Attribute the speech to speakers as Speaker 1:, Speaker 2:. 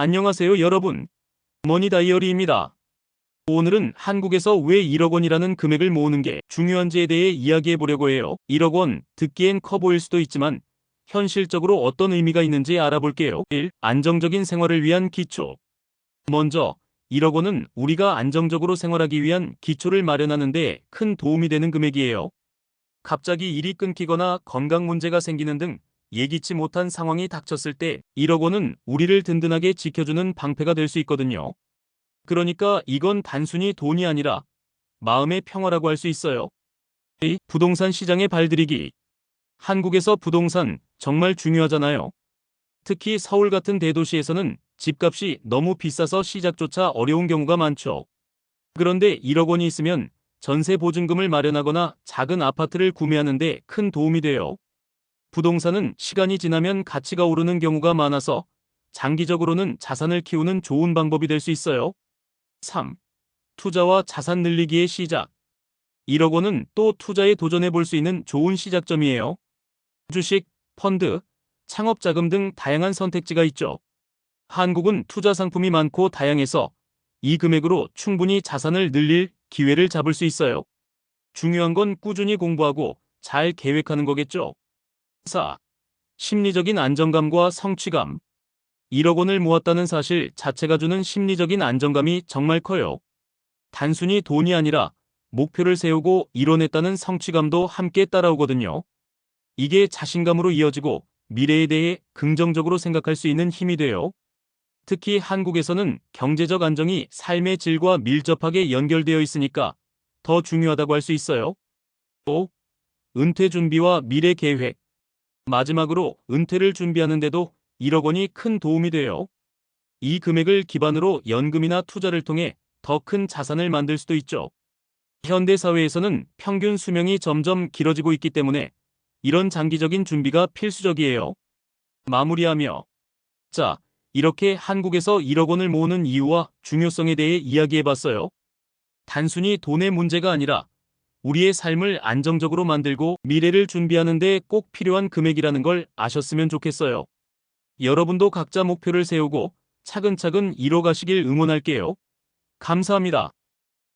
Speaker 1: 안녕하세요 여러분. 머니 다이어리입니다. 오늘은 한국에서 왜 1억 원이라는 금액을 모으는 게 중요한지에 대해 이야기해 보려고 해요. 1억 원 듣기엔 커 보일 수도 있지만 현실적으로 어떤 의미가 있는지 알아볼게요. 1. 안정적인 생활을 위한 기초. 먼저 1억 원은 우리가 안정적으로 생활하기 위한 기초를 마련하는 데 큰 도움이 되는 금액이에요. 갑자기 일이 끊기거나 건강 문제가 생기는 등 예기치 못한 상황이 닥쳤을 때 1억 원은 우리를 든든하게 지켜주는 방패가 될 수 있거든요. 그러니까 이건 단순히 돈이 아니라 마음의 평화라고 할 수 있어요. 이 부동산 시장에 발들이기. 한국에서 부동산 정말 중요하잖아요. 특히 서울 같은 대도시에서는 집값이 너무 비싸서 시작조차 어려운 경우가 많죠. 그런데 1억 원이 있으면 전세 보증금을 마련하거나 작은 아파트를 구매하는데 큰 도움이 돼요. 부동산은 시간이 지나면 가치가 오르는 경우가 많아서 장기적으로는 자산을 키우는 좋은 방법이 될 수 있어요. 3. 투자와 자산 늘리기의 시작. 1억 원은 또 투자에 도전해 볼 수 있는 좋은 시작점이에요. 주식, 펀드, 창업 자금 등 다양한 선택지가 있죠. 한국은 투자 상품이 많고 다양해서 이 금액으로 충분히 자산을 늘릴 기회를 잡을 수 있어요. 중요한 건 꾸준히 공부하고 잘 계획하는 거겠죠. 4. 심리적인 안정감과 성취감. 1억 원을 모았다는 사실 자체가 주는 심리적인 안정감이 정말 커요. 단순히 돈이 아니라 목표를 세우고 이뤄냈다는 성취감도 함께 따라오거든요. 이게 자신감으로 이어지고 미래에 대해 긍정적으로 생각할 수 있는 힘이 돼요. 특히 한국에서는 경제적 안정이 삶의 질과 밀접하게 연결되어 있으니까 더 중요하다고 할 수 있어요. 5. 은퇴 준비와 미래 계획. 마지막으로 은퇴를 준비하는데도 1억 원이 큰 도움이 돼요. 이 금액을 기반으로 연금이나 투자를 통해 더 큰 자산을 만들 수도 있죠. 현대 사회에서는 평균 수명이 점점 길어지고 있기 때문에 이런 장기적인 준비가 필수적이에요. 마무리하며 자, 이렇게 한국에서 1억 원을 모으는 이유와 중요성에 대해 이야기해 봤어요. 단순히 돈의 문제가 아니라 우리의 삶을 안정적으로 만들고 미래를 준비하는 데 꼭 필요한 금액이라는 걸 아셨으면 좋겠어요. 여러분도 각자 목표를 세우고 차근차근 이뤄가시길 응원할게요. 감사합니다.